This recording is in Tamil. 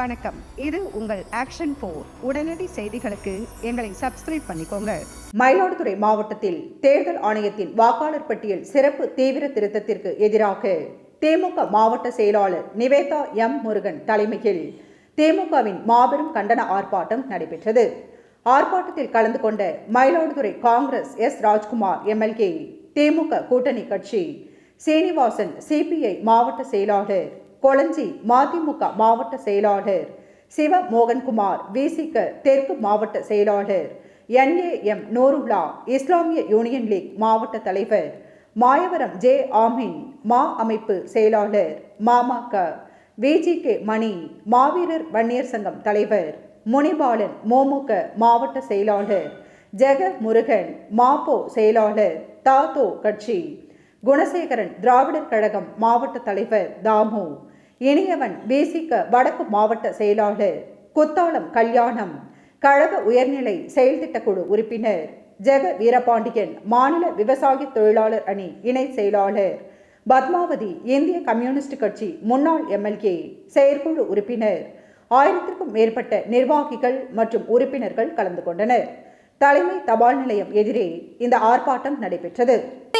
வணக்கம். இது உங்கள் ஆக்ஷன் போர் உடனடி செய்திகளுக்கு எங்களை சப்ஸ்கிரைப் பண்ணிக்கோங்க. மயிலாடுதுறை மாவட்டத்தில் தேர்தல் ஆணையத்தின் வாக்காளர் பட்டியல் சிறப்பு தீவிர திருத்தத்திற்கு எதிராக திமுக மாவட்ட செயலாளர் நிவேதா எம் முருகன் தலைமையில் திமுகவின் மாபெரும் கண்டன ஆர்ப்பாட்டம் நடைபெற்றது. ஆர்ப்பாட்டத்தில் கலந்து கொண்ட மயிலாடுதுறை காங்கிரஸ் எஸ் ராஜ்குமார் எம்எல்ஏ திமுக கூட்டணி கட்சி சீனிவாசன் சிபிஐ மாவட்ட செயலாளர் கொளஞ்சி மதிமுக மாவட்ட செயலாளர் சிவ மோகன்குமார் விசிக தெற்கு மாவட்ட செயலாளர் என்ஏஎம் நோருல்லா இஸ்லாமிய யூனியன் லீக் மாவட்ட தலைவர் மாயவரம் ஜே ஆமீன் மா அமைப்பு செயலாளர் மாமக விஜிகே மணி மாவீரர் வன்னியர் சங்கம் தலைவர் முனிபாலன் மோமுக மாவட்ட செயலாளர் ஜெக முருகன் மாப்போ செயலாளர் தாத்தோ கட்சி குணசேகரன் திராவிடர் கழகம் மாவட்ட தலைவர் தாமு இனியவன் பேசிக்க வடக்கு மாவட்ட செயலாளர் குத்தாலம் கல்யாணம் கழக உயர்நிலை செயல்திட்டக்குழு உறுப்பினர் ஜெக வீரபாண்டியன் மாநில விவசாய தொழிலாளர் அணி இணை செயலாளர் பத்மாவதி இந்திய கம்யூனிஸ்ட் கட்சி முன்னாள் எம்எல்ஏ செயற்குழு உறுப்பினர் ஆயிரத்திற்கும் மேற்பட்ட நிர்வாகிகள் மற்றும் உறுப்பினர்கள் கலந்து கொண்டனர். தலைமை தபால் நிலையம் எதிரே இந்த ஆர்ப்பாட்டம் நடைபெற்றது.